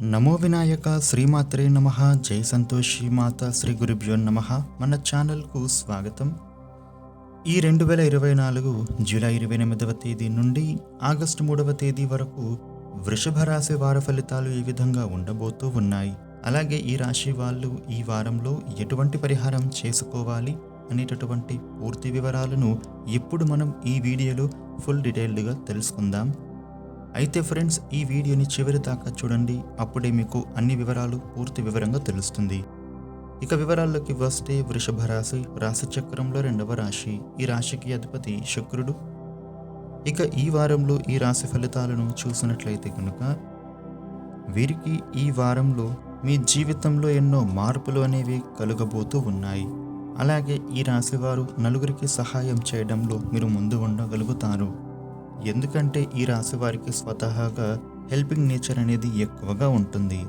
నమో వినాయక శ్రీమాత్రే నమ జై సంతోషి మాత శ్రీ గురుభ్యో నమ. మన ఛానల్కు స్వాగతం. ఈ రెండు వేల ఇరవై నాలుగు జూలై ఇరవై ఎనిమిదవ తేదీ నుండి ఆగస్టు మూడవ తేదీ వరకు వృషభ రాశి వార ఫలితాలు ఈ విధంగా ఉండబోతూ ఉన్నాయి. అలాగే ఈ రాశి వాళ్ళు ఈ వారంలో ఎటువంటి పరిహారం చేసుకోవాలి అనేటటువంటి పూర్తి వివరాలను ఇప్పుడు మనం ఈ వీడియోలో ఫుల్ డీటెయిల్డ్గా తెలుసుకుందాం. అయితే ఫ్రెండ్స్ ఈ వీడియోని చివరి దాకా చూడండి. అప్పుడే మీకు అన్ని వివరాలు పూర్తి వివరంగా తెలుస్తుంది. ఇక వివరాల్లోకి వస్తే వృషభ రాశి రాశిచక్రంలో రెండవ రాశి. ఈ రాశికి అధిపతి శుక్రుడు. ఇక ఈ వారంలో ఈ రాశి ఫలితాలను చూసినట్లయితే కనుక వీరికి ఈ వారంలో మీ జీవితంలో ఎన్నో మార్పులు అనేవి కలుగబోతూ ఉన్నాయి. అలాగే ఈ రాశివారు నలుగురికి సహాయం చేయడంలో మీరు ముందు ఉండగలుగుతారు. ఎందుకంటే ఈ రాశి వారికి స్వతహాగా హెల్పింగ్ నేచర్ అనేది ఎక్కువగా ఉంటుంది.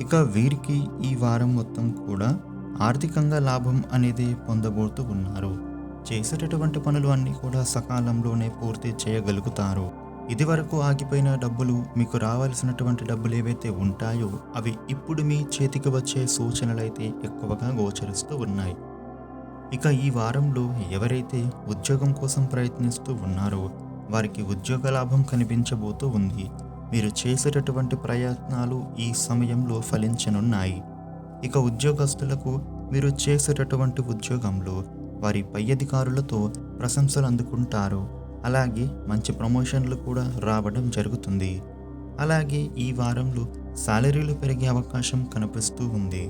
ఇక వీరికి ఈ వారం మొత్తం కూడా ఆర్థికంగా లాభం అనేది పొందబోతూ ఉన్నారు. చేసేటటువంటి పనులు అన్నీ కూడా సకాలంలోనే పూర్తి చేయగలుగుతారు. ఇదివరకు ఆగిపోయిన డబ్బులు మీకు రావాల్సినటువంటి డబ్బులు ఏవైతే ఉంటాయో అవి ఇప్పుడు మీ చేతికి వచ్చే సూచనలైతే ఎక్కువగా గోచరిస్తూ ఉన్నాయి. ఇక ఈ వారంలో ఎవరైతే ఉద్యోగం కోసం ప్రయత్నిస్తూ ఉన్నారో వారికి ఉద్యోగ లాభం కనిపించబోతూ ఉంది. మీరు చేసేటటువంటి ప్రయత్నాలు ఈ సమయంలో ఫలించనున్నాయి. ఇక ఉద్యోగస్తులకు మీరు చేసేటటువంటి ఉద్యోగంలో వారి పై అధికారులతో ప్రశంసలు అందుకుంటారు. అలాగే మంచి ప్రమోషన్లు కూడా రావడం జరుగుతుంది. అలాగే ఈ వారంలో శాలరీలు పెరిగే అవకాశం కనిపిస్తూ ఉంది.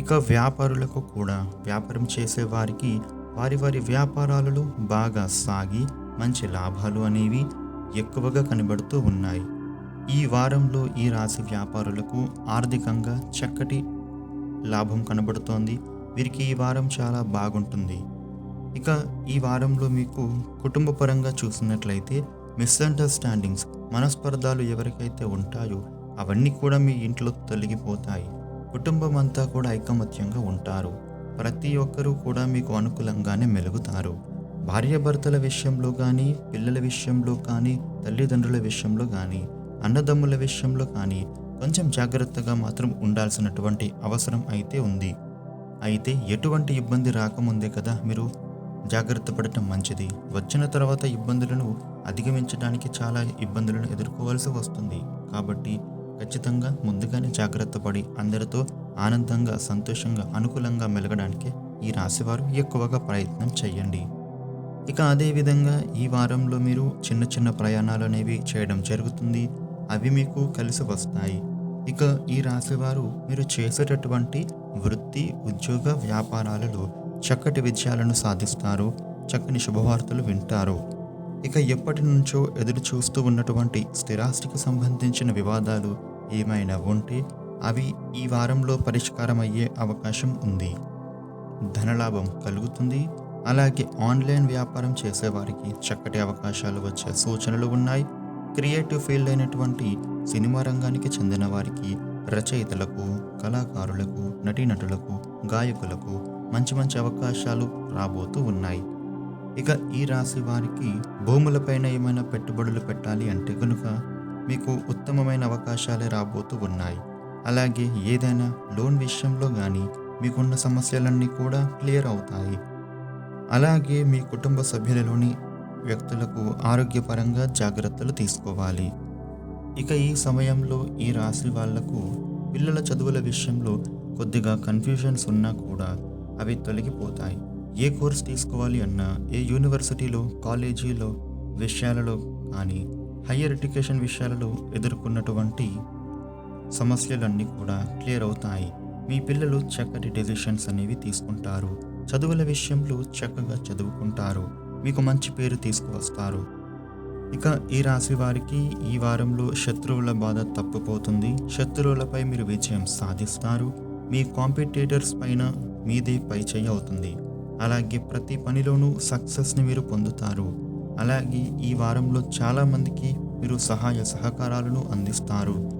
ఇక వ్యాపారులకు కూడా వ్యాపారం చేసే వారికి వారి వారి వ్యాపారాలలో బాగా సాగి మంచి లాభాలు అనేవి ఎక్కువగా కనబడుతూ ఉన్నాయి. ఈ వారంలో ఈ రాశి వ్యాపారులకు ఆర్థికంగా చక్కటి లాభం కనబడుతోంది. వీరికి ఈ వారం చాలా బాగుంటుంది. ఇక ఈ వారంలో మీకు కుటుంబ పరంగా చూసినట్లయితే మిస్అండర్స్టాండింగ్స్ మనస్పర్ధాలు ఎవరికైతే ఉంటాయో అవన్నీ కూడా మీ ఇంట్లో తొలగిపోతాయి. కుటుంబం అంతా కూడా ఐకమత్యంగా ఉంటారు. ప్రతి ఒక్కరూ కూడా మీకు అనుకూలంగానే మెలుగుతారు. భార్యాభర్తల విషయంలో కానీ పిల్లల విషయంలో కానీ తల్లిదండ్రుల విషయంలో కానీ అన్నదమ్ముల విషయంలో కానీ కొంచెం జాగ్రత్తగా మాత్రం ఉండాల్సినటువంటి అవసరం అయితే ఉంది. అయితే ఎటువంటి ఇబ్బంది రాకముందే కదా మీరు జాగ్రత్త పడటం మంచిది. వచ్చిన తర్వాత ఇబ్బందులను అధిగమించడానికి చాలా ఇబ్బందులను ఎదుర్కోవాల్సి వస్తుంది. కాబట్టి ఖచ్చితంగా ముందుగానే జాగ్రత్త పడి అందరితో ఆనందంగా సంతోషంగా అనుకూలంగా మెలగడానికి ఈ రాశివారు ఎక్కువగా ప్రయత్నం చేయండి. ఇక అదేవిధంగా ఈ వారంలో మీరు చిన్న చిన్న ప్రయాణాలు అనేవి చేయడం జరుగుతుంది. అవి మీకు కలిసి వస్తాయి. ఇక ఈ రాశివారు మీరు చేసేటటువంటి వృత్తి ఉద్యోగ వ్యాపారాలలో చక్కటి విజయాలను సాధిస్తారు. చక్కని శుభవార్తలు వింటారు. ఇక ఎప్పటి నుంచో ఎదురు చూస్తూ ఉన్నటువంటి స్థిరాస్తికి సంబంధించిన వివాదాలు ఏమైనా ఉంటే అవి ఈ వారంలో పరిష్కారం అయ్యే అవకాశం ఉంది. ధనలాభం కలుగుతుంది. అలాగే ఆన్లైన్ వ్యాపారం చేసేవారికి చక్కటి అవకాశాలు వచ్చే సూచనలు ఉన్నాయి. క్రియేటివ్ ఫీల్డ్ అయినటువంటి సినిమా రంగానికి చెందిన వారికి రచయితలకు కళాకారులకు నటీనటులకు గాయకులకు మంచి మంచి అవకాశాలు రాబోతూ ఉన్నాయి. ఇక ఈ రాశి వారికి భూములపైన ఏమైనా పెట్టుబడులు పెట్టాలి అంటే కనుక మీకు ఉత్తమమైన అవకాశాలే రాబోతూ ఉన్నాయి. అలాగే ఏదైనా లోన్ విషయంలో కానీ మీకున్న సమస్యలన్నీ కూడా క్లియర్ అవుతాయి. అలాగే మీ కుటుంబ సభ్యులలోని వ్యక్తులకు ఆరోగ్యపరంగా జాగ్రత్తలు తీసుకోవాలి. ఇక ఈ సమయంలో ఈ రాశి వాళ్ళకు పిల్లల చదువుల విషయంలో కొద్దిగా కన్ఫ్యూజన్స్ ఉన్నా కూడా అవి తొలగిపోతాయి. ఏ కోర్స్ తీసుకోవాలి అన్నా ఏ యూనివర్సిటీలో కాలేజీలో విషయాలలో కానీ హయ్యర్ ఎడ్యుకేషన్ విషయాలలో ఎదుర్కొన్నటువంటి సమస్యలన్నీ కూడా క్లియర్ అవుతాయి. మీ పిల్లలు చక్కటి డెసిషన్స్ అనేవి తీసుకుంటారు. చదువుల విషయంలో చక్కగా చదువుకుంటారు. మీకు మంచి పేరు తీసుకువస్తారు. ఇక ఈ రాశి వారికి ఈ వారంలో శత్రువుల బాధ తప్పిపోతుంది. శత్రువులపై మీరు విజయం సాధిస్తారు. మీ కాంపిటేటర్స్ పైన మీదే పైచేయి అవుతుంది. అలాగే ప్రతి పనిలోనూ సక్సెస్ని మీరు పొందుతారు. అలాగే ఈ వారంలో చాలామందికి మీరు సహాయ సహకారాలను అందిస్తారు.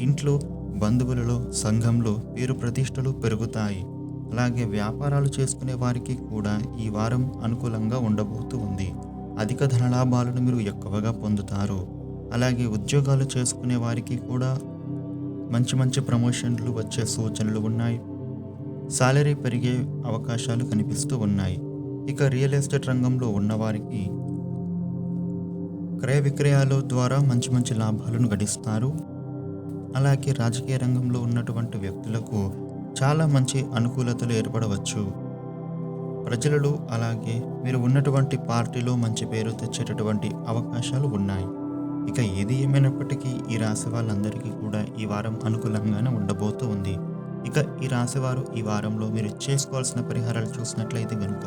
ఇంట్లో బంధువులలో సంఘంలో పేరు ప్రతిష్టలు పెరుగుతాయి. అలాగే వ్యాపారాలు చేసుకునే వారికి కూడా ఈ వారం అనుకూలంగా ఉండబోతూ ఉంది. అధిక ధనలాభాలను మీరు ఎక్కువగా పొందుతారు. అలాగే ఉద్యోగాలు చేసుకునే వారికి కూడా మంచి మంచి ప్రమోషన్లు వచ్చే సూచనలు ఉన్నాయి. సాలరీ పెరిగే అవకాశాలు కనిపిస్తూ ఉన్నాయి. ఇక రియల్ ఎస్టేట్ రంగంలో ఉన్నవారికి క్రయ విక్రయాల ద్వారా మంచి మంచి లాభాలను గడిస్తారు. అలాగే రాజకీయ రంగంలో ఉన్నటువంటి వ్యక్తులకు చాలా మంచి అనుకూలతలు ఏర్పడవచ్చు. ప్రజలలో అలాగే మీరు ఉన్నటువంటి పార్టీలో మంచి పేరు తెచ్చేటటువంటి అవకాశాలు ఉన్నాయి. ఇక ఏది ఏమైనప్పటికీ ఈ రాశి వాళ్ళందరికీ కూడా ఈ వారం అనుకూలంగానే ఉండబోతూ ఉంది. ఇక ఈ రాశివారు ఈ వారంలో మీరు చేసుకోవాల్సిన పరిహారాలు చూసినట్లయితే కనుక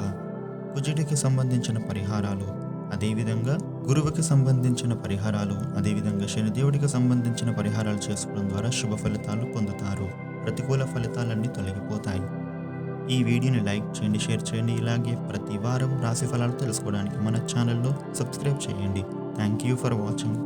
కుజుడికి సంబంధించిన పరిహారాలు అదేవిధంగా గురువుకి సంబంధించిన పరిహారాలు అదేవిధంగా శనిదేవుడికి సంబంధించిన పరిహారాలు చేసుకోవడం ద్వారా శుభ ఫలితాలు పొందుతారు. ప్రతికూల ఫలితాలన్నీ తొలగిపోతాయి. ఈ వీడియోని లైక్ చేయండి షేర్ చేయండి. ఇలాగే ప్రతి వారం రాశి ఫలాలు తెలుసుకోవడానికి మన ఛానల్లో సబ్స్క్రైబ్ చేయండి. Thank you for watching.